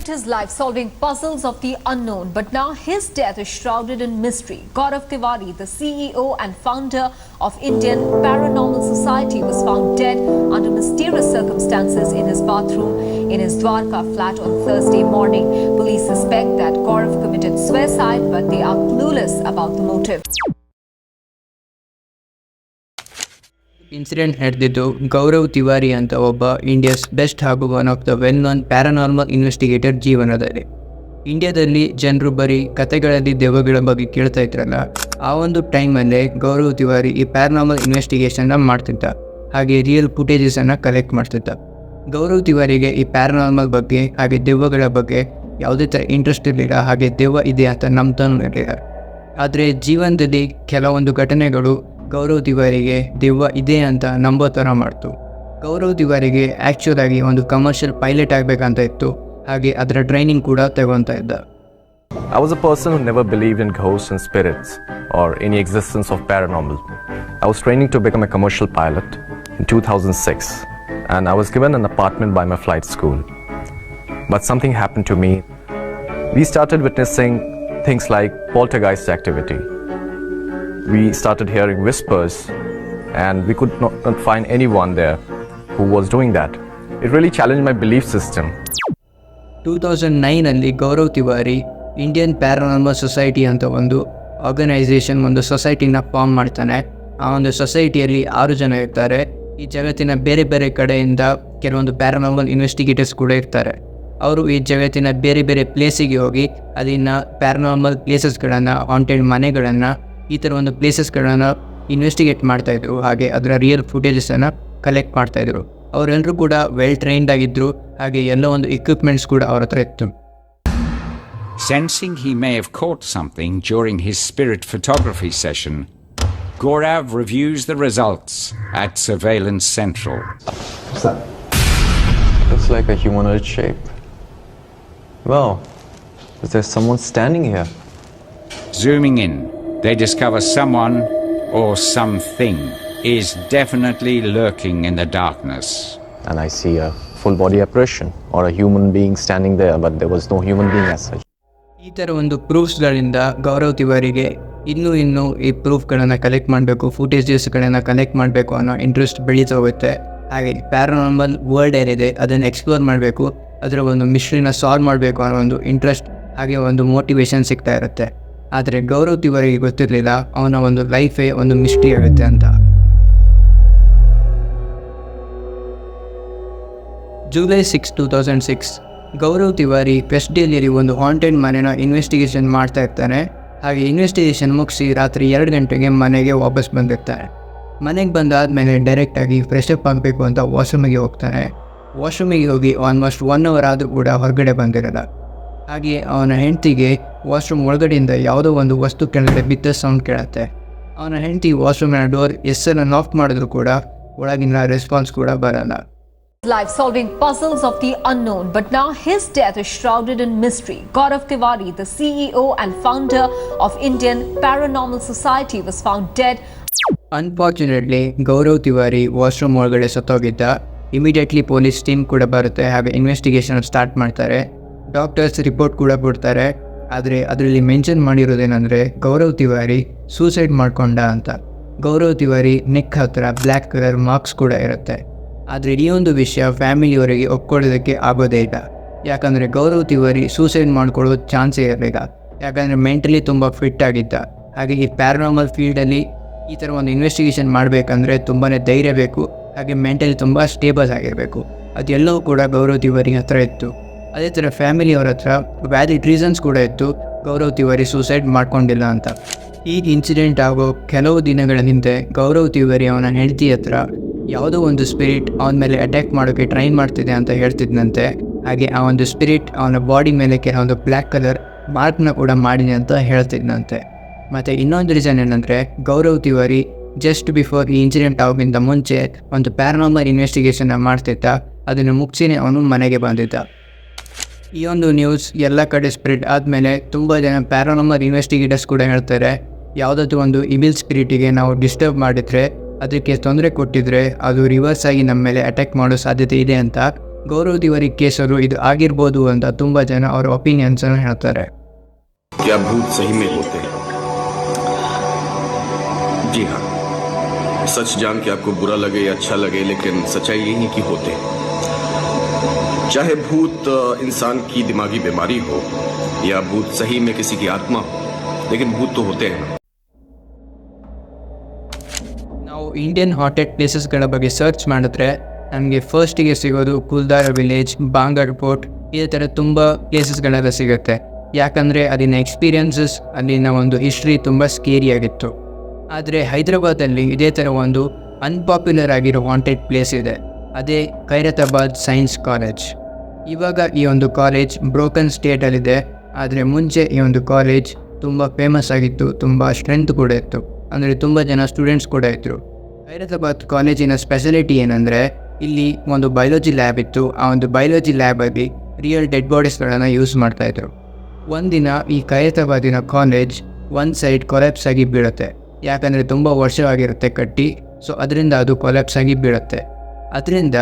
lived his life solving puzzles of the unknown, but now his death is shrouded in mystery. Gaurav Tiwari, the CEO and founder of Indian Paranormal Society, was found dead under mysterious circumstances in his bathroom in his Dwarka flat on Thursday morning. Police suspect that Gaurav committed suicide, but they are clueless about the motive. Incident ನಡೆದಿದ್ದು, ಗೌರವ್ ತಿವಾರಿ ಅಂತ ಒಬ್ಬ India's best ಹಾಗೂ one of the well known paranormal investigator ಜೀವನದಲ್ಲಿ. ಇಂಡಿಯಾದಲ್ಲಿ ಜನರು ಬರೀ ಕತೆಗಳಲ್ಲಿ ದೆವ್ವಗಳ ಬಗ್ಗೆ ಕೇಳ್ತಾ ಇದ್ರಲ್ಲ, ಆ ಒಂದು ಟೈಮಲ್ಲೇ ಗೌರವ್ ತಿವಾರಿ ಈ ಪ್ಯಾರಾನಾರ್ಮಲ್ ಇನ್ವೆಸ್ಟಿಗೇಷನ್ನ ಮಾಡ್ತಿದ್ದ, ಹಾಗೆ ರಿಯಲ್ ಫುಟೇಜಸನ್ನು ಕಲೆಕ್ಟ್ ಮಾಡ್ತಿದ್ದ. ಗೌರವ್ ತಿವಾರಿಗೆ ಈ ಪ್ಯಾರಾನಾರ್ಮಲ್ ಬಗ್ಗೆ, ಹಾಗೆ ದೆವ್ವಗಳ ಬಗ್ಗೆ ಯಾವುದೇ ಥರ ಇಂಟ್ರೆಸ್ಟ್ ಇರಲಿಲ್ಲ, ಹಾಗೆ ದೆವ್ವ ಇದೆ ಅಂತ ನಂಬ್ತಾನೂ ಇರಲಿಲ್ಲ. ಆದರೆ ಜೀವನದಲ್ಲಿ ಕೆಲವೊಂದು ಘಟನೆಗಳು ಗೌರವ್ ತಿವಾರಿಗೆ ದೆವ್ವ ಇದೆ ಅಂತ ನಂಬೋ ಥರ ಮಾಡ್ತು ಗೌರವ್ ತಿವಾರಿಗೆ ಆ್ಯಕ್ಚುಲ್ ಆಗಿ ಒಂದು ಕಮರ್ಷಿಯಲ್ ಪೈಲಟ್ ಆಗಬೇಕಂತ ಇತ್ತು ಹಾಗೆ ಅದರ ಟ್ರೈನಿಂಗ್ ಕೂಡ ತಗೊತಾ ಇದ್ದ I was a person who never believed in ghosts and spirits or any existence of paranormal. I was training to become a commercial pilot in 2006 and I was given an apartment by my flight school. But something happened to me. We started witnessing things like poltergeist activity. We started hearing whispers and we could not, not find anyone there who was doing that. It really challenged my belief system. Two thousand ನೈನಲ್ಲಿ Gaurav Tiwari Indian paranormal society ಅಂತ ಒಂದು organisation ಒಂದು ಸೊಸೈಟಿನ form ಮಾಡ್ತಾನೆ ಆ ಒಂದು ಸೊಸೈಟಿಯಲ್ಲಿ ಆರು ಜನ ಇರ್ತಾರೆ ಈ ಜಗತ್ತಿನ ಬೇರೆ ಬೇರೆ ಕಡೆಯಿಂದ ಕೆಲವೊಂದು ಪ್ಯಾರಾನಾರ್ಮಲ್ ಇನ್ವೆಸ್ಟಿಗೇಟರ್ಸ್ ಕೂಡ ಇರ್ತಾರೆ ಅವರು ಈ ಜಗತ್ತಿನ ಬೇರೆ ಬೇರೆ ಪ್ಲೇಸಿಗೆ ಹೋಗಿ ಅಲ್ಲಿನ ಪ್ಯಾರಾನಾರ್ಮಲ್ ಪ್ಲೇಸಸ್ಗಳನ್ನು ಹಾಂಟೆಡ್ ಮನೆಗಳನ್ನು ಈ ಥರ ಒಂದು ಪ್ಲೇಸಸ್ಗಳನ್ನು ಇನ್ವೆಸ್ಟಿಗೇಟ್ ಮಾಡ್ತಾಯಿದ್ರು ಹಾಗೆ ಅದರ ರಿಯಲ್ ಫುಟೇಜಸನ್ನು ಕಲೆಕ್ಟ್ ಮಾಡ್ತಾಯಿದ್ರು ಅವರೆಲ್ಲರೂ ಕೂಡ ವೆಲ್ ಟ್ರೈನ್ಡ್ ಆಗಿದ್ದರು ಹಾಗೆ ಎಲ್ಲ ಒಂದು ಇಕ್ವಿಪ್ಮೆಂಟ್ಸ್ ಕೂಡ ಅವ್ರ ಹತ್ರ ಇತ್ತು Sensing he may have caught something during his spirit photography session, Gorav reviews the results at Surveillance Central. Looks like a humanoid shape. Well, is there someone standing here? Zooming in, they discover someone or something is definitely lurking in the darkness. And I see a full body apparition or a human being standing there, but there was no human being as such. ಈ ಥರ ಒಂದು ಪ್ರೂಫ್ಸ್ಗಳಿಂದ ಗೌರವ್ ತಿವಾರಿಗೆ ಇನ್ನೂ ಇನ್ನೂ ಈ ಪ್ರೂಫ್ಗಳನ್ನು collect ಮಾಡಬೇಕು ಫುಟೇಜಸ್ಗಳನ್ನು collect ಮಾಡಬೇಕು ಅನ್ನೋ interest ಬೆಳೀತಾ ಹೋಗುತ್ತೆ ಹಾಗೆ ಪ್ಯಾರನಾರ್ಮಲ್ ವರ್ಲ್ಡ್ ಏನಿದೆ ಅದನ್ನು ಎಕ್ಸ್ಪ್ಲೋರ್ ಮಾಡಬೇಕು ಅದರ ಒಂದು ಮಿಸ್ಟ್ರಿನ ಸಾಲ್ವ್ ಮಾಡಬೇಕು ಅನ್ನೋ ಒಂದು ಇಂಟ್ರೆಸ್ಟ್ ಹಾಗೆ ಒಂದು ಮೋಟಿವೇಶನ್ ಸಿಗ್ತಾ ಇರುತ್ತೆ ಆದರೆ ಗೌರವ್ ತಿವಾರಿಗೆ ಗೊತ್ತಿರಲಿಲ್ಲ, ಅವನ ಒಂದು ಲೈಫೇ ಒಂದು ಮಿಸ್ಟಿ ಆಗುತ್ತೆ ಅಂತ. July six, two thousand six, Gaurav Tiwari west ಡೆಲ್ಲಿಯಲ್ಲಿ ಒಂದು ಹಾಂಟೆಡ್ ಮನೆನ ಇನ್ವೆಸ್ಟಿಗೇಷನ್ ಮಾಡ್ತಾ ಇರ್ತಾನೆ. ಹಾಗೆ ಇನ್ವೆಸ್ಟಿಗೇಷನ್ ಮುಗಿಸಿ ರಾತ್ರಿ ಎರಡು ಗಂಟೆಗೆ ಮನೆಗೆ ವಾಪಸ್ ಬಂದಿರ್ತಾನೆ. ಮನೆಗೆ ಬಂದಾದಮೇಲೆ ಡೈರೆಕ್ಟಾಗಿ ಫ್ರೆಶ್ ಅಪ್ ಆಗಬೇಕು ಅಂತ ವಾಶ್ರೂಮಿಗೆ ಹೋಗ್ತಾನೆ. ವಾಶ್ರೂಮಿಗೆ ಹೋಗಿ ಆಲ್ಮೋಸ್ಟ್ ಒನ್ ಅವರ್ ಆದರೂ ಕೂಡ ಹೊರಗಡೆ ಬಂದಿರಲ್ಲ. ಹಾಗೆ ಅವನ ಹೆಂಡತಿಗೆ ವಾಶ್ರೂಮ್ ಒಳಗಡೆಯಿಂದ ಯಾವುದೋ ಒಂದು ವಸ್ತು ಕೆಳಗಡೆ ಬಿದ್ದ ಸೌಂಡ್ ಕೇಳುತ್ತೆ. ಅವನ ಹೆಂಡತಿ ವಾಶ್ರೂಮಿನ ಡೋರ್ ಎಸ್ಸನ್ನು ಆಫ್ ಮಾಡಿದ್ರು ಕೂಡ ಒಳಗಿನ ರೆಸ್ಪಾನ್ಸ್ ಕೂಡ ಬರಲ್ಲ. Life solving puzzles of the unknown, but now his death is shrouded in mystery. Gaurav Tiwari, the CEO and founder of Indian Paranormal Society, was found dead. Unfortunately Gaurav Tiwari washroom ಒಳಗಡೆ ಸತ್ತೋಗಿದ್ದ. Immediately police team ಕೂಡ ಬರುತ್ತೆ ಹಾಗೆ investigation start ಮಾಡ್ತಾರೆ. Doctors report ಕೂಡ ಕೊಡ್ತಾರೆ ಆದರೆ ಅದರಲ್ಲಿ ಮೆನ್ಷನ್ ಮಾಡಿರೋದೇನೆಂದರೆ, ಗೌರವ್ ತಿವಾರಿ ಸೂಸೈಡ್ ಮಾಡಿಕೊಂಡ ಅಂತ. ಗೌರವ್ ತಿವಾರಿ ನೆಕ್ ಹತ್ತಿರ ಬ್ಲ್ಯಾಕ್ ಕಲರ್ ಮಾರ್ಕ್ಸ್ ಕೂಡ ಇರುತ್ತೆ. ಆದರೆ ಈ ಒಂದು ವಿಷಯ ಫ್ಯಾಮಿಲಿಯವರಿಗೆ ಒಪ್ಕೊಳ್ಳೋದಕ್ಕೆ ಆಗೋದೇ ಇಲ್ಲ. ಯಾಕಂದರೆ ಗೌರವ್ ತಿವಾರಿ ಸೂಸೈಡ್ ಮಾಡ್ಕೊಳ್ಳೋ ಚಾನ್ಸೇ ಇರಲಿಲ್ಲ. ಯಾಕಂದರೆ ಮೆಂಟಲಿ ತುಂಬ ಫಿಟ್ ಆಗಿದ್ದ. ಹಾಗೆ ಈ ಪ್ಯಾರನಾರ್ಮಲ್ ಫೀಲ್ಡಲ್ಲಿ ಈ ಥರ ಒಂದು ಇನ್ವೆಸ್ಟಿಗೇಷನ್ ಮಾಡಬೇಕಂದ್ರೆ ತುಂಬಾ ಧೈರ್ಯ ಬೇಕು. ಹಾಗೆ ಮೆಂಟಲಿ ತುಂಬ ಸ್ಟೇಬಲ್ ಆಗಿರಬೇಕು. ಅದೆಲ್ಲವೂ ಕೂಡ ಗೌರವ್ ತಿವಾರಿ ಹತ್ರ ಇತ್ತು. ಅದೇ ಥರ ಫ್ಯಾಮಿಲಿಯವ್ರ ಹತ್ರ ವ್ಯಾಲಿಡ್ ರೀಸನ್ಸ್ ಕೂಡ ಇತ್ತು. ಗೌರವ್ ತಿವಾರಿ ಸೂಸೈಡ್ ಮಾಡ್ಕೊಂಡಿಲ್ಲ ಅಂತ. ಈ ಇನ್ಸಿಡೆಂಟ್ ಆಗೋ ಕೆಲವು ದಿನಗಳ ಹಿಂದೆ ಗೌರವ್ ತಿವಾರಿ ಅವನ ಹೆಂಡತಿ ಹತ್ರ ಯಾವುದೋ ಒಂದು ಸ್ಪಿರಿಟ್ ಅವನ ಮೇಲೆ ಅಟ್ಯಾಕ್ ಮಾಡೋಕ್ಕೆ ಟ್ರೈನ್ ಮಾಡ್ತಿದೆ ಅಂತ ಹೇಳ್ತಿದ್ದಂತೆ ಹಾಗೆ ಆ ಒಂದು ಸ್ಪಿರಿಟ್ ಅವನ ಬಾಡಿ ಮೇಲೆ ಕೆಲವೊಂದು ಬ್ಲ್ಯಾಕ್ ಕಲರ್ ಮಾರ್ಕ್ನ ಕೂಡ ಮಾಡಿದೆ ಅಂತ ಹೇಳ್ತಿದ್ದಂತೆ ಮತ್ತು ಇನ್ನೊಂದು ರೀಸನ್ ಏನಂದರೆ ಗೌರವ್ ತಿವಾರಿ ಜಸ್ಟ್ ಬಿಫೋರ್ ಈ ಇನ್ಸಿಡೆಂಟ್ ಆಗೋಕ್ಕಿಂತ ಮುಂಚೆ ಒಂದು ಪ್ಯಾರಾನಾರ್ಮಲ್ ಇನ್ವೆಸ್ಟಿಗೇಷನ್ನ ಮಾಡ್ತಿದ್ದ. ಅದನ್ನು ಮುಗಿಸಿನೇ ಅವನು ಮನೆಗೆ ಬಂದಿದ್ದ. ಈ ಒಂದು ನ್ಯೂಸ್ ಎಲ್ಲ ಕಡೆ ಸ್ಪ್ರೆಡ್ ಆದಮೇಲೆ ತುಂಬ ಜನ ಪ್ಯಾರಾನಾರ್ಮಲ್ ಇನ್ವೆಸ್ಟಿಗೇಟರ್ಸ್ ಕೂಡ ಹೇಳ್ತಾರೆ ಯಾವುದಾದ್ರೂ ಒಂದು ಇಮಿಲ್ ಸ್ಪಿರಿಟಿಗೆ ನಾವು ಡಿಸ್ಟರ್ಬ್ ಮಾಡಿದರೆ ಅದಕ್ಕೆ ತೊಂದರೆ ಕೊಟ್ಟಿದ್ರೆ ಅದು ರಿವರ್ಸ್ ಆಗಿ ನಮ್ಮ ಮೇಲೆ ಅಟ್ಯಾಕ್ ಮಾಡೋ ಸಾಧ್ಯತೆ ಇದೆ ಅಂತ ಗೌರವ್ ತಿವಾರಿ ಕೇಸರು ಇದು ಆಗಿರ್ಬೋದು ಅಂತ ತುಂಬ ಜನ ಅವರ ಒಪಿನಿಯನ್ಸನ್ನು ಹೇಳ್ತಾರೆ क्या भूत सही में होते हैं जी हाँ सच जान के आपको बुरा लगे या अच्छा लगे लेकिन सच्चाई यही है कि होते हैं चाहे भूत अ, इंसान की दिमागी बीमारी हो या भूत सही में किसी की आत्मा हो लेकिन भूत तो होते हैं ना ನಾವು ಇಂಡಿಯನ್ ಹಾಟೆಡ್ ಪ್ಲೇಸಸ್ಗಳ ಬಗ್ಗೆ ಸರ್ಚ್ ಮಾಡಿದ್ರೆ ನಮಗೆ ಫಸ್ಟಿಗೆ ಸಿಗೋದು ಕುಲ್ದಾರ ವಿಲೇಜ್ ಬಾಂಗರ್ ಪೋರ್ಟ್ ಇದೇ ಥರ ತುಂಬ ಪ್ಲೇಸಸ್ಗಳೆಲ್ಲ ಸಿಗುತ್ತೆ ಯಾಕಂದರೆ ಅಲ್ಲಿನ ಎಕ್ಸ್ಪೀರಿಯನ್ಸಸ್ ಅಲ್ಲಿನ ಒಂದು ಹಿಸ್ಟ್ರಿ ತುಂಬ ಸ್ಕೇರಿಯಾಗಿತ್ತು ಆದರೆ ಹೈದರಾಬಾದಲ್ಲಿ ಇದೇ ಥರ ಒಂದು ಅನ್ಪಾಪ್ಯುಲರ್ ಆಗಿರೋ ವಾಂಟೆಡ್ ಪ್ಲೇಸ್ ಇದೆ ಅದೇ ಖೈರತಾಬಾದ್ ಸೈನ್ಸ್ ಕಾಲೇಜ್ ಇವಾಗ ಈ ಒಂದು ಕಾಲೇಜ್ ಬ್ರೋಕನ್ ಸ್ಟೇಟಲ್ಲಿದೆ ಆದರೆ ಮುಂಚೆ ಈ ಒಂದು ಕಾಲೇಜ್ ತುಂಬ ಫೇಮಸ್ ಆಗಿತ್ತು, ತುಂಬ ಸ್ಟ್ರೆಂತ್ ಕೂಡ ಇತ್ತು. ಅಂದರೆ ತುಂಬ ಜನ ಸ್ಟೂಡೆಂಟ್ಸ್ ಕೂಡ ಇದ್ದರು ಹೈದರಾಬಾದ್ ಕಾಲೇಜಿನ ಸ್ಪೆಷಾಲಿಟಿ ಏನಂದರೆ, ಇಲ್ಲಿ ಒಂದು ಬಯಾಲಜಿ ಲ್ಯಾಬ್ ಇತ್ತು. ಆ ಒಂದು ಬಯಾಲಜಿ ಲ್ಯಾಬಲ್ಲಿ ರಿಯಲ್ ಡೆಡ್ ಬಾಡೀಸ್ಗಳನ್ನು ಯೂಸ್ ಮಾಡ್ತಾಯಿದ್ರು ಒಂದಿನ ಈ ಖೈರತಾಬಾದಿನ ಕಾಲೇಜ್ ಒಂದು ಸೈಡ್ ಕೊಲೆಪ್ಸ್ ಆಗಿ ಬೀಳುತ್ತೆ. ಯಾಕಂದರೆ ತುಂಬ ವರ್ಷವಾಗಿರುತ್ತೆ ಕಟ್ಟಿ. ಸೊ ಅದರಿಂದ ಅದು ಕೊಲೆಪ್ಸ್ ಆಗಿ ಬೀಳುತ್ತೆ. ಅದರಿಂದ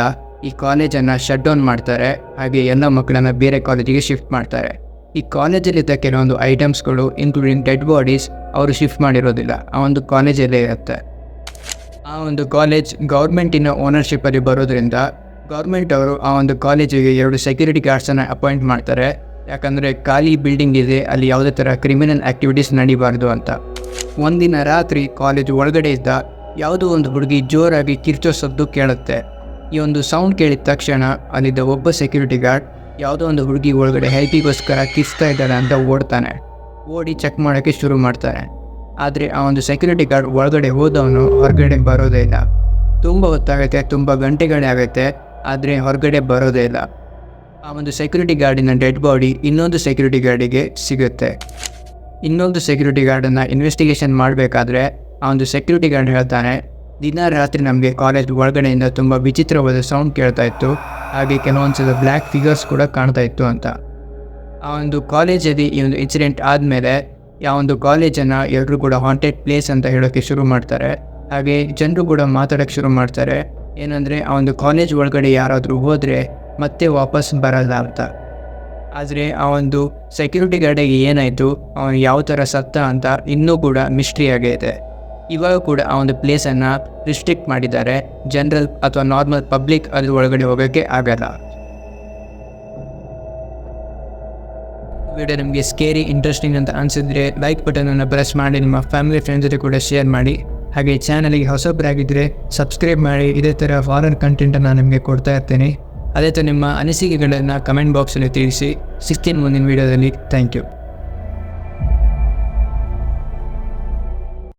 ಈ ಕಾಲೇಜನ್ನು ಶಟ್ ಡೌನ್ ಮಾಡ್ತಾರೆ. ಹಾಗೆ ಎಲ್ಲ ಮಕ್ಕಳನ್ನು ಬೇರೆ ಕಾಲೇಜಿಗೆ ಶಿಫ್ಟ್ ಮಾಡ್ತಾರೆ. ಈ ಕಾಲೇಜಲ್ಲಿದ್ದ ಕೆಲವೊಂದು ಐಟಮ್ಸ್ಗಳು ಇನ್ಕ್ಲೂಡಿಂಗ್ ಡೆಡ್ ಬಾಡೀಸ್ ಅವರು ಶಿಫ್ಟ್ ಮಾಡಿರೋದಿಲ್ಲ. ಆ ಒಂದು ಕಾಲೇಜಲ್ಲೇ ಇರುತ್ತೆ. ಆ ಒಂದು ಕಾಲೇಜ್ ಗೌರ್ಮೆಂಟಿನ ಓನರ್ಶಿಪ್ಪಲ್ಲಿ ಬರೋದ್ರಿಂದ ಗೌರ್ಮೆಂಟ್ ಅವರು ಆ ಒಂದು ಕಾಲೇಜಿಗೆ ಎರಡು ಸೆಕ್ಯೂರಿಟಿ ಗಾರ್ಡ್ಸನ್ನು ಅಪಾಯಿಂಟ್ ಮಾಡ್ತಾರೆ. ಯಾಕಂದರೆ ಖಾಲಿ ಬಿಲ್ಡಿಂಗ್ ಇದೆ, ಅಲ್ಲಿ ಯಾವುದೇ ಥರ ಕ್ರಿಮಿನಲ್ ಆ್ಯಕ್ಟಿವಿಟೀಸ್ ನಡೀಬಾರ್ದು ಅಂತ. ಒಂದಿನ ರಾತ್ರಿ ಕಾಲೇಜ್ ಒಳಗಡೆ ಇದ್ದ ಯಾವುದೋ ಒಂದು ಹುಡುಗಿ ಜೋರಾಗಿ ಕಿರ್ಚೋ ಸದ್ದು ಕೇಳುತ್ತೆ. ಈ ಒಂದು ಸೌಂಡ್ ಕೇಳಿದ ತಕ್ಷಣ ಅಲ್ಲಿದ್ದ ಒಬ್ಬ ಸೆಕ್ಯೂರಿಟಿ ಗಾರ್ಡ್ ಯಾವುದೋ ಒಂದು ಹುಡುಗಿ ಒಳಗಡೆ ಹೆಲ್ಪಿಗೋಸ್ಕರ ಕಿಸ್ತಾ ಇದ್ದಾರೆ ಅಂತ ಓಡ್ತಾನೆ. ಓಡಿ ಚೆಕ್ ಮಾಡೋಕ್ಕೆ ಶುರು ಮಾಡ್ತಾನೆ ಆದರೆ ಆ ಒಂದು ಸೆಕ್ಯೂರಿಟಿ ಗಾರ್ಡ್ ಒಳಗಡೆ ಹೋದವನು ಹೊರಗಡೆ ಬರೋದೇ ಇಲ್ಲ. ತುಂಬ ಹೊತ್ತಾಗುತ್ತೆ, ತುಂಬ ಗಂಟೆಗಳೇ ಆಗುತ್ತೆ, ಆದರೆ ಹೊರಗಡೆ ಬರೋದೇ ಇಲ್ಲ. ಆ ಒಂದು ಸೆಕ್ಯೂರಿಟಿ ಗಾರ್ಡಿನ ಡೆಡ್ ಬಾಡಿ ಇನ್ನೊಂದು ಸೆಕ್ಯೂರಿಟಿ ಗಾರ್ಡಿಗೆ ಸಿಗುತ್ತೆ. ಇನ್ನೊಂದು ಸೆಕ್ಯೂರಿಟಿ ಗಾರ್ಡನ್ನು ಇನ್ವೆಸ್ಟಿಗೇಷನ್ ಮಾಡಬೇಕಾದ್ರೆ ಆ ಒಂದು ಸೆಕ್ಯೂರಿಟಿ ಗಾರ್ಡ್ ಹೇಳ್ತಾನೆ ದಿನ ರಾತ್ರಿ ನಮಗೆ ಕಾಲೇಜ್ ಒಳಗಡೆಯಿಂದ ತುಂಬ ವಿಚಿತ್ರವಾದ ಸೌಂಡ್ ಕೇಳ್ತಾ ಇತ್ತು. ಹಾಗೆ ಕೆಲವೊಂದು ಸಲ ಬ್ಲ್ಯಾಕ್ ಫಿಗರ್ಸ್ ಕೂಡ ಕಾಣ್ತಾ ಇತ್ತು ಅಂತ. ಆ ಒಂದು ಕಾಲೇಜಲ್ಲಿ ಈ ಒಂದು ಇನ್ಸಿಡೆಂಟ್ ಆದಮೇಲೆ ಆ ಒಂದು ಕಾಲೇಜನ್ನು ಎಲ್ಲರೂ ಕೂಡ ಹಾಂಟೆಡ್ ಪ್ಲೇಸ್ ಅಂತ ಹೇಳೋಕ್ಕೆ ಶುರು ಮಾಡ್ತಾರೆ. ಹಾಗೆ ಜನರು ಕೂಡ ಮಾತಾಡೋಕ್ಕೆ ಶುರು ಮಾಡ್ತಾರೆ. ಏನಂದರೆ ಆ ಒಂದು ಕಾಲೇಜ್ ಒಳಗಡೆ ಯಾರಾದರೂ ಹೋದರೆ ಮತ್ತೆ ವಾಪಸ್ ಬರಲ್ಲ ಅಂತ. ಆದರೆ ಆ ಒಂದು ಸೆಕ್ಯೂರಿಟಿ ಗಾರ್ಡಿಗೆ ಏನಾಯಿತು? ಅವನು ಯಾವ ಥರ ಸತ್ತ ಅಂತ ಇನ್ನೂ ಕೂಡ ಮಿಸ್ಟ್ರಿಯಾಗೇ ಇದೆ. ಇವಾಗ ಕೂಡ ಆ ಒಂದು ಪ್ಲೇಸನ್ನು ರಿಸ್ಟ್ರಿಕ್ಟ್ ಮಾಡಿದ್ದಾರೆ. ಜನರಲ್ ಅಥವಾ ನಾರ್ಮಲ್ ಪಬ್ಲಿಕ್ ಅಲ್ಲಿ ಒಳಗಡೆ ಹೋಗೋಕ್ಕೆ ಆಗಲ್ಲ. ವಿಡಿಯೋ ನಿಮಗೆ ಸ್ಕೇರಿ ಇಂಟ್ರೆಸ್ಟಿಂಗ್ ಅಂತ ಅನಿಸಿದ್ರೆ ಲೈಕ್ ಬಟನನ್ನು ಪ್ರೆಸ್ ಮಾಡಿ, ನಿಮ್ಮ ಫ್ಯಾಮಿಲಿ ಫ್ರೆಂಡ್ಸ್ ಜೊತೆ ಕೂಡ ಶೇರ್ ಮಾಡಿ. ಹಾಗೆ ಚಾನಲ್ಗೆ ಹೊಸೊಬ್ಬರಾಗಿದ್ದರೆ ಸಬ್ಸ್ಕ್ರೈಬ್ ಮಾಡಿ. ಇದೇ ಥರ ಫಾರನ್ ಕಂಟೆಂಟನ್ನು ನಿಮಗೆ ಕೊಡ್ತಾ ಇರ್ತೇನೆ. ಅದೇ ಥರ ನಿಮ್ಮ ಅನಿಸಿಕೆಗಳನ್ನು ಕಮೆಂಟ್ ಬಾಕ್ಸಲ್ಲಿ ತಿಳಿಸಿ. ಸಿಗ್ತೀನಿ ಮುಂದಿನ ವೀಡಿಯೋದಲ್ಲಿ ಥ್ಯಾಂಕ್ ಯು